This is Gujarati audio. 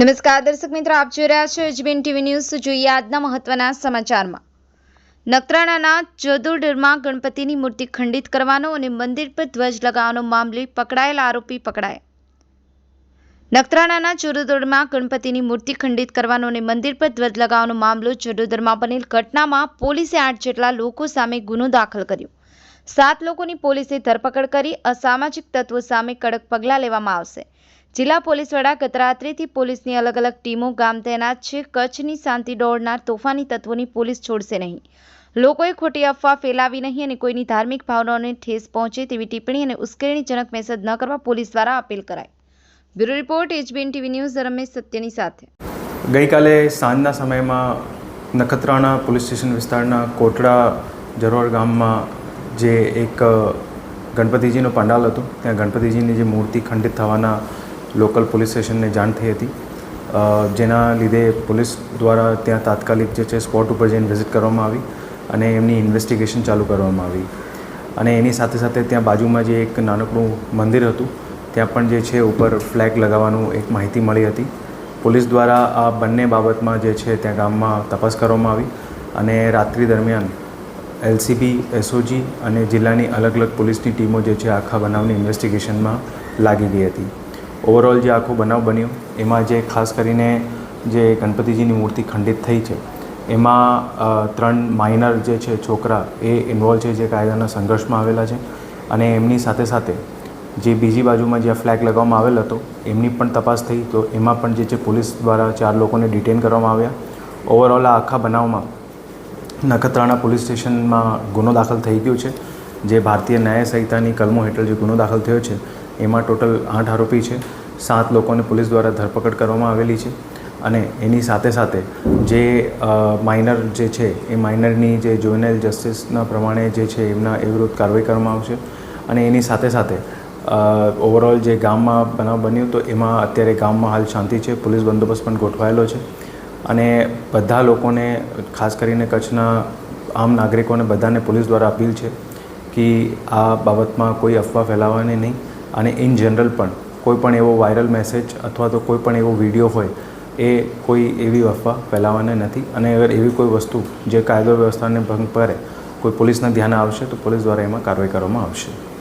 નમસ્કાર, દર્શક મિત્રો, આપ જોઈ રહ્યા છો એચબીએન ટીવી ન્યૂઝ. જોઈએ આજના મહત્વના સમાચારમાં. નખત્રાણાના જોદુડરમાં ગણપતિની મૂર્તિ ખંડિત કરવાનો અને મંદિર પર ધ્વજ લગાવવાનો મામલે પકડાયેલ આરોપી પકડાયા. નખત્રાણાના ચોડોદરમાં ગણપતિની મૂર્તિ ખંડિત કરવાનો અને મંદિર પર ધ્વજ લગાવવાનો મામલો ચોડોદરમાં બનેલ ઘટનામાં પોલીસે આઠ જેટલા લોકો સામે ગુનો દાખલ કર્યો. સાત લોકોની પોલીસે ધરપકડ કરી અસામાજિક તત્વો સામે કડક પગલાં લેવામાં આવશે. જિલ્લા પોલીસ વડા ગત પોલીસની અલગ અલગ ટીમો ગામ તૈનાત છે. કચ્છની શાંતિ દોડનાર તોફાની તત્વોની પોલીસ છોડશે નહીં. લોકોએ ખોટી અફવા ફેલાવી નહીં અને કોઈની ધાર્મિક ભાવનાઓને ઠેસ પહોંચે તેવી ટિપ્પણી અને ઉશ્કેરણીજનક મેસેજ ન કરવા પોલીસ દ્વારા અપીલ કરાઈ. Bureau report, HBN TV news, Ramesh સત્યની સાથે. ગઈકાલે સાંજના સમયમાં નખત્રાણા પોલીસ સ્ટેશન વિસ્તારના કોટડા જરોળ ગામમાં જે એક ગણપતિજીનો પંડાલ હતો, ત્યાં ગણપતિજીની જે મૂર્તિ ખંડિત થવાના લોકલ પોલીસ સ્ટેશનને જાણ થઈ હતી. જેના લીધે પોલીસ દ્વારા ત્યાં તાત્કાલિક જે છે સ્પોટ ઉપર જઈને વિઝિટ કરવામાં આવી અને એમની ઇન્વેસ્ટિગેશન ચાલુ કરવામાં આવી. અને એની સાથે સાથે ત્યાં બાજુમાં જે એક નાનકડું મંદિર હતું, ત્યાં પણ જે છે ઉપર ફ્લેગ લગાવવાનું એક માહિતી મળી હતી. પોલીસ દ્વારા આ બંને બાબતમાં જે છે ત્યાં ગામમાં તપાસ કરવામાં આવી અને રાત્રિ દરમિયાન એલસીબી, એસઓજી અને જિલ્લાની અલગ અલગ પોલીસની ટીમો જે છે આખા બનાવની ઇન્વેસ્ટિગેશનમાં લાગી ગઈ હતી. ઓવરઓલ જે આખો બનાવ બન્યો, એમાં જે ખાસ કરીને જે ગણપતિજીની મૂર્તિ ખંડિત થઈ છે, એમાં ત્રણ માઇનર જે છે છોકરા એ ઇન્વોલ્વ છે, જે કાયદાના સંઘર્ષમાં આવેલા છે અને એમની સાથે સાથે જે બીજી બાજુમાં જ્યાં ફ્લેગ લગાવવામાં આવેલ હતો, એમની પણ તપાસ થઈ તો એમાં પણ જે છે પોલીસ દ્વારા ચાર લોકોને ડિટેન કરવામાં આવ્યા. ઓવરઓલ આ આખા બનાવમાં નખત્રાણા પોલીસ સ્ટેશનમાં ગુનો દાખલ થઈ ગયો છે, જે ભારતીય ન્યાય સંહિતાની કલમો હેઠળ જે ગુનો દાખલ થયો છે એમાં ટોટલ આઠ આરોપી છે. સાત લોકોને પોલીસ દ્વારા ધરપકડ કરવામાં આવેલી છે. અને એની સાથે સાથે જે માઇનર જે છે, એ માઇનરની જે જુવેનાઇલ જસ્ટિસના પ્રમાણે જે છે, એમના એ વિરુદ્ધ કાર્યવાહી કરવામાં આવશે. અને એની સાથે સાથે ઓવરઓલ જે ગામમાં બનાવ બન્યો તો એમાં અત્યારે ગામમાં હાલ શાંતિ છે. પોલીસ બંદોબસ્ત પણ ગોઠવાયેલો છે. અને બધા લોકોને, ખાસ કરીને કચ્છના આમ નાગરિકોને બધાને પોલીસ દ્વારા અપીલ છે કે આ બાબતમાં કોઈ અફવા ફેલાવવાની નહીં. અને ઇન જનરલ પણ, કોઈ પણ એવો વાયરલ મેસેજ અથવા તો કોઈ પણ એવો વીડિયો હોય, એ કોઈ એવી અફવા ફેલાવવાની નથી. અને અગર એવી કોઈ વસ્તુ જે કાયદો વ્યવસ્થાને ભંગ કરે, કોઈ પોલીસના ધ્યાને આવશે, તો પોલીસ દ્વારા એમાં કાર્યવાહી કરવામાં આવશે.